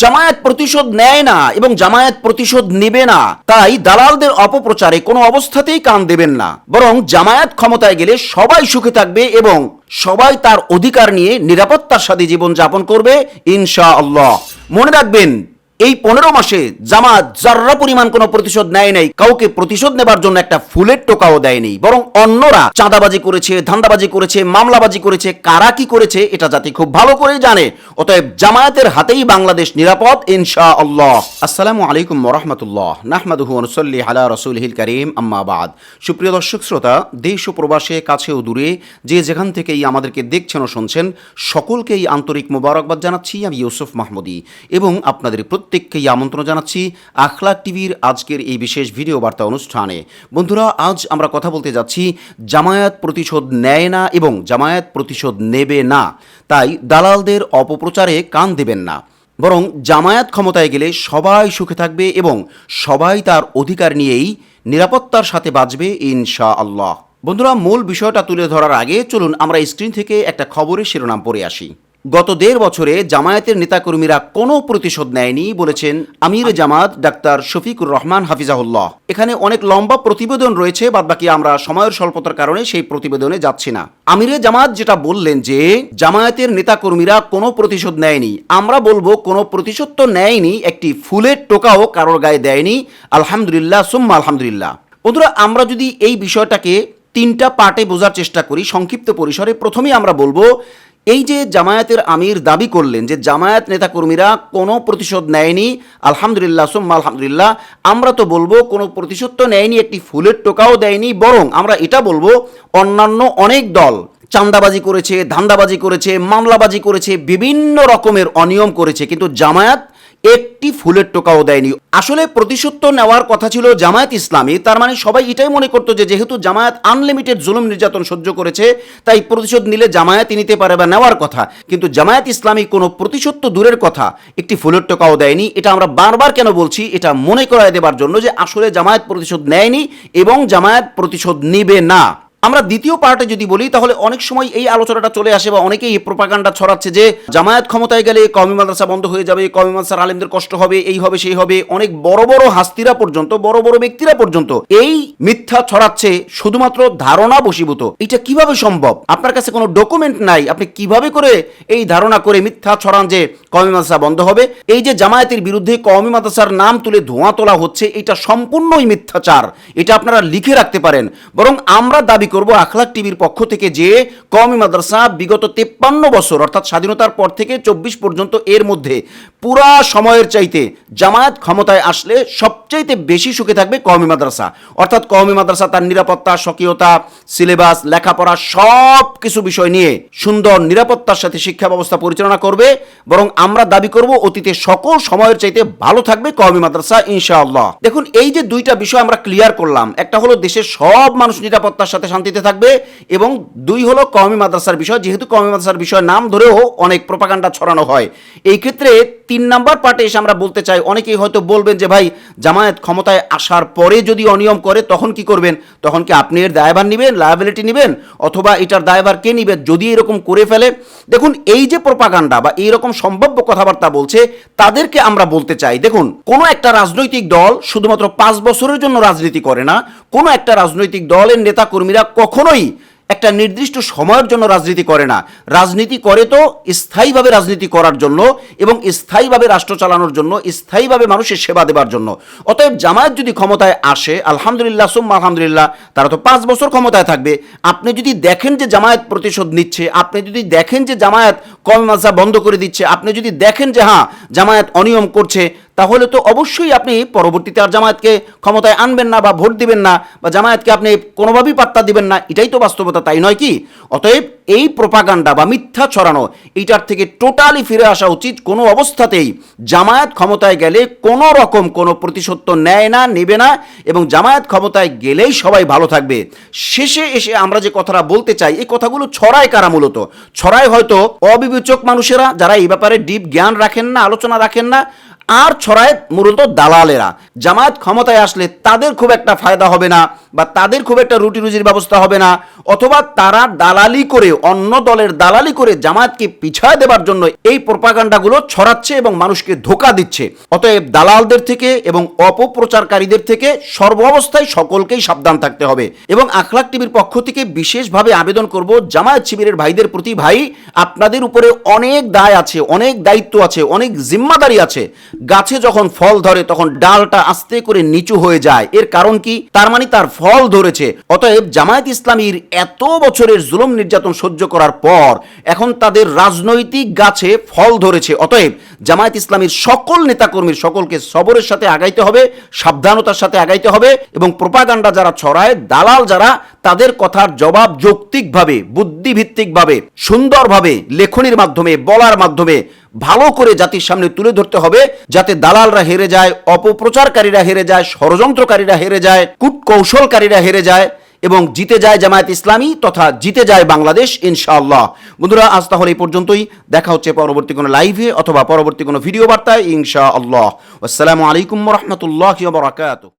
জামায়াত প্রতিশোধ নেয় না এবং জামায়াত প্রতিশোধ নেবে না, তাই দালালদের অপপ্রচারে কোনো অবস্থাতেই কান দেবেন না। বরং জামায়াত ক্ষমতায় গেলে সবাই সুখে থাকবে এবং সবাই তার অধিকার নিয়ে নিরাপত্তার সাথে জীবন যাপন করবে ইনশা আল্লাহ মনে রাখবেন এই পনেরো মাসে জামাত যার্রা পরিমাণ কোনো প্রতিশোধ নেয় নাই, কাউকে প্রতিশোধ নেবার জন্য একটা ফুলের টোকাও দেয়নি বরং অন্যরা চাঁদাবাজি করেছে, ধান্দাবাজি করেছে, মামলাবাজি করেছে, কারা কি করেছে, এটা জাতি খুব ভালো করেই জানে। অতএব জামায়াতের হাতেই বাংলাদেশ নিরাপদ ইনশা আল্লাহ আসসালামু আলাইকুম রহমতুল্লাহ নাহমাদুহু অনুসল্লি আলা রসুলহিল করিম আম্মাবাদ সুপ্রিয় দর্শক শ্রোতা, দেশ ও প্রবাসে, কাছে ও দূরে, যে যেখান থেকেই আমাদেরকে দেখছেন ও শুনছেন, সকলকেই আন্তরিক মোবারকবাদ জানাচ্ছি। আমি ইউসুফ মাহমুদি এবং আপনাদের প্রত্যেককেই আমন্ত্রণ জানাচ্ছি আখলাক টিভির আজকের এই বিশেষ ভিডিও বার্তা অনুষ্ঠানে। বন্ধুরা, আজ আমরা কথা বলতে যাচ্ছি, জামায়াত প্রতিশোধ নেয় না এবং জামায়াত প্রতিশোধ নেবে না। তাই দালালদের অপপ্রচারে কান দেবেন না। বরং জামায়াত ক্ষমতায় গেলে সবাই সুখে থাকবে এবং সবাই তার অধিকার নিয়েই নিরাপত্তার সাথে বাঁচবে ইনশা আল্লাহ বন্ধুরা, মূল বিষয়টা তুলে ধরার আগে চলুন আমরা স্ক্রিন থেকে একটা খবরের শিরোনাম পড়ে আসি। গত দেড় বছরে জামায়াতের নেতাকর্মীরা কোনো প্রতিশোধ নেয়নি, বলেছেন আমির জামাত ডাক্তার শফিকুর রহমান হাফিজাহুল্লাহ। এখানে অনেক লম্বা প্রতিবেদন রয়েছে, বাদবাকি আমরা সময়ের স্বল্পতার কারণে সেই প্রতিবেদনে যাচ্ছি না। আমিরে জামাত যেটা বললেন যে, জামায়াতের নেতাকর্মীরা কোনো প্রতিশোধ নেয়নি। আমরা বলব কোনো প্রতিশোধ তো নেয়নি, একটি ফুলের টোকাও কারোর গায়ে দেয়নি। আলহামদুলিল্লাহ, সুম্মা আলহামদুলিল্লাহ। বন্ধুরা, আমরা যদি এই বিষয়টাকে তিনটা পার্টে বোঝার চেষ্টা করি, সংক্ষিপ্ত পরিসরে প্রথমেই আমরা বলব এই যে জামায়াতের আমির দাবি করলেন যে জামায়াত নেতাকর্মীরা কোনো প্রতিশোধ নেয়নি, আলহামদুলিল্লাহ, সোম্মা আলহামদুলিল্লাহ, আমরা তো বলব কোনো প্রতিশোধ তো নেয়নি, একটি ফুলের টোকাও দেয়নি, বরং আমরা এটা বলব, অন্যান্য অনেক দল চান্দাবাজি করেছে, ধান্দাবাজি করেছে, মামলাবাজি করেছে, বিভিন্ন রকমের অনিয়ম করেছে, কিন্তু জামায়াত একটি ফুলের টোকাও দেয়নি। আসলে প্রতিশোধ নেওয়ার কথা ছিল জামায়াত ইসলামী, তার মানে সবাই এটাই মনে করতো যে যেহেতু জামায়াত আনলিমিটেড জুলুম নির্যাতন সহ্য করেছে, তাই প্রতিশোধ নিলে জামায়াত নিতে পারে বা নেওয়ার কথা। কিন্তু জামায়াত ইসলামী কোনো প্রতিশোধ তো দূরের কথা, একটি ফুলের টোকাও দেয়নি। এটা আমরা বারবার কেন বলছি? এটা মনে করায় দেবার জন্য যে আসলে জামায়াত প্রতিশোধ নেয়নি এবং জামায়াত প্রতিশোধ নিবে না। আমরা দ্বিতীয় পার্টে যদি বলি, তাহলে অনেক সময় এই আলোচনাটা চলে আসে বা অনেকেই এই প্রোপাগান্ডা ছড়াচ্ছে যে জামায়াত ক্ষমতায় গেলে কমি মাদ্রাসা বন্ধ হয়ে যাবে কমি মাদ্রাসার আলেমদের কষ্ট হবে, এই হবে, সেই হবে, অনেক বড় বড় হাস্তিরা পর্যন্ত, বড় বড় ব্যক্তিরা পর্যন্ত এই মিথ্যা ছড়াচ্ছে শুধুমাত্র ধারণা বশীভূত। এটা কীভাবে সম্ভব? আপনার কাছে কোনো ডকুমেন্ট নাই, আপনি কীভাবে করে এই ধারণা করে মিথ্যা ছড়ান যে কমি মাদ্রাসা বন্ধ হবে। এই যে জামায়াতের বিরুদ্ধে কমি মাদ্রাসার নাম তুলে ধোঁয়া তোলা হচ্ছে, এটা সম্পূর্ণই মিথ্যাচার। এটা আপনারা লিখে রাখতে পারেন। বরং আমরা দাবি করব আখলাক টিভির পক্ষ থেকে যে কওমি মাদ্রাসা বিগত তেপ্পান্ন বছর, অর্থাৎ স্বাধীনতার পর থেকে চব্বিশ পর্যন্ত এর মধ্যে পুরা সময়ের চাইতে জামায়াত ক্ষমতায় আসলে সবচাইতে বেশি সুখে থাকবে কওমি মাদ্রাসা। অর্থাৎ কওমি মাদ্রাসা তার নিরাপত্তা, স্বকীয়তা, সিলেবাস, লেখাপড়া সব কিছু বিষয় নিয়ে সুন্দর নিরাপত্তার সাথে শিক্ষা ব্যবস্থা পরিচালনা করবে। বরং আমরা দাবি করব অতীতে সকল সময়ের চাইতে ভালো থাকবে কওমি মাদ্রাসা, ইনশাআল্লাহ। দেখুন, এই যে দুইটা বিষয় আমরা ক্লিয়ার করলাম, একটা হলো দেশের সব মানুষ নিরাপত্তার সাথে শান্তিতে থাকবে এবং দুই হলো কওমি মাদ্রাসার বিষয়, যেহেতু কওমি মাদ্রাসার বিষয় নাম ধরেও অনেক প্রপাগান্ডা ছড়ানো হয়। এই ক্ষেত্রে তিন নাম্বার পার্টে এসে আমরা বলতে চাই, অনেকেই হয়তো বলবেন যে, ভাই, জামায়াত ক্ষমতায় আসার পরে যদি অনিয়ম করে, তখন কি করবেন? তখন কি আপনি এর দায়ভার নেবেন লায়াবিলিটি নেবেন? অথবা এটার দায়ভার কে নিবে যদি এরকম করে ফেলে? দেখুন, এই যে প্রপাগান্ডা বা এইরকম সম্ভাব্য কথাবার্তা বলছে, তাদেরকে আমরা বলতে চাই, দেখুন, কোনো একটা রাজনৈতিক দল শুধুমাত্র পাঁচ বছরের জন্য রাজনীতি করে না, কোনো একটা রাজনৈতিক দলের নেতা কর্মীরা কখনোই একটা নির্দিষ্ট সময়ের জন্য রাজনীতি করে না। রাজনীতি করে তো স্থায়ীভাবে রাজনীতি করার জন্য এবং স্থায়ীভাবে রাষ্ট্র চালানোর জন্য, স্থায়ীভাবে মানুষের সেবা দেবার জন্য। অতএব জামায়াত যদি ক্ষমতায় আসে, আলহামদুলিল্লাহ, সুম্মা আলহামদুলিল্লাহ, তারা তো পাঁচ বছর ক্ষমতায় থাকবে। আপনি যদি দেখেন যে জামায়াত প্রতিশোধ নিচ্ছে, আপনি যদি দেখেন যে জামায়াত কম মাজা বন্ধ করে দিচ্ছে। আপনি যদি দেখেন যে হ্যাঁ জামায়াত অনিয়ম করছে তাহলে তো অবশ্যই আপনি পরবর্তীতে আর জামায়াতকে ক্ষমতায় আনবেন না বা ভোট দিবেন না বা জামায়াতকে আপনি কোনোভাবেই পাত্তা দিবেন না, এটাই তো বাস্তবতা, তাই নয় কি? অতএব এই প্রপাগান্ডা বা মিথ্যা ছড়ানো এইটার থেকে টোটালি ফিরে আসা উচিত কোনো অবস্থাতেই। জামায়াত ক্ষমতায় গেলে কোনো রকম কোনো প্রতিশোধ নেয় না, নেবে না এবং জামায়াত ক্ষমতায় গেলেই সবাই ভালো থাকবে। শেষে এসে আমরা যে কথাটা বলতে চাই, এই কথাগুলো ছড়ায় কারা মূলত? ছড়ায় হয়তো অবিবেচক মানুষেরা যারা এই ব্যাপারে ডিপ জ্ঞান রাখেন না, আলোচনা রাখেন না আর ছড়ায় মূলত দালালেরা। জামায়াত ক্ষমতায় আসলে তাদের খুব একটা ফায়দা হবে না বা তাদের খুব একটা রুটি রুজির ব্যবস্থা হবে না, অথবা তারা দালালি করে, অন্য দলের দালালি করে জামায়াতকে পিছায় দেবার জন্য এই প্রপাগান্ডাগুলো ছড়াচ্ছে এবং মানুষকে ধোকা দিচ্ছে। অতএব দালালদের থেকে এবং অপপ্রচারকারীদের থেকে সর্বাবস্থায় সকলকেই সাবধান থাকতে হবে এবং আখলাক টিভির পক্ষ থেকে বিশেষভাবে আবেদন করব, জামায়াত শিবিরের ভাইদের প্রতি, ভাই, আপনাদের উপরে অনেক দায় আছে, অনেক দায়িত্ব আছে, অনেক জিম্মাদারি আছে। গাছে যখন ফল ধরে, তখন ডালটা আস্তে করে নিচু হয়ে যায়। এর কারণ কি? তার মানে তার ফল ধরেছে। অতএব জামায়াত ইসলামীর এত বছরের জুলুম নির্যাতন সহ্য করার পর, এখন তাদের রাজনৈতিক গাছে ফল ধরেছে। অতএব জামায়াত ইসলামীর সকল নেতাকর্মীর সকলকে সবরের সাথে আগাইতে হবে, সাবধানতার সাথে আগাইতে হবে এবং প্রোপাগান্ডা যারা ছড়ায়, দালাল যারা, তাদের কথার জবাব যৌক্তিকভাবে, বুদ্ধিভিত্তিকভাবে, সুন্দরভাবে লেখনির মাধ্যমে, বলার মাধ্যমে ভালো করে জাতির সামনে তুলে ধরতে হবে, যাতে দালালরা হেরে যায়, অপপ্রচারকারীরা হেরে যায়, ষড়যন্ত্রকারীরা হেরে যায়, কূটকৌশলকারীরা হেরে যায়। এবং জিতে যায় জামায়াত ইসলামী তথা জিতে যায় বাংলাদেশ, ইনশাআল্লাহ। বন্ধুরা, আজ তাহলে এই পর্যন্তই। দেখা হচ্ছে পরবর্তী কোনো লাইভে অথবা পরবর্তী কোনো ভিডিও বার্তায়, ইনশাআল্লাহ। আসসালামু আলাইকুম রহমতুল্লাহ বারাকাতুহ।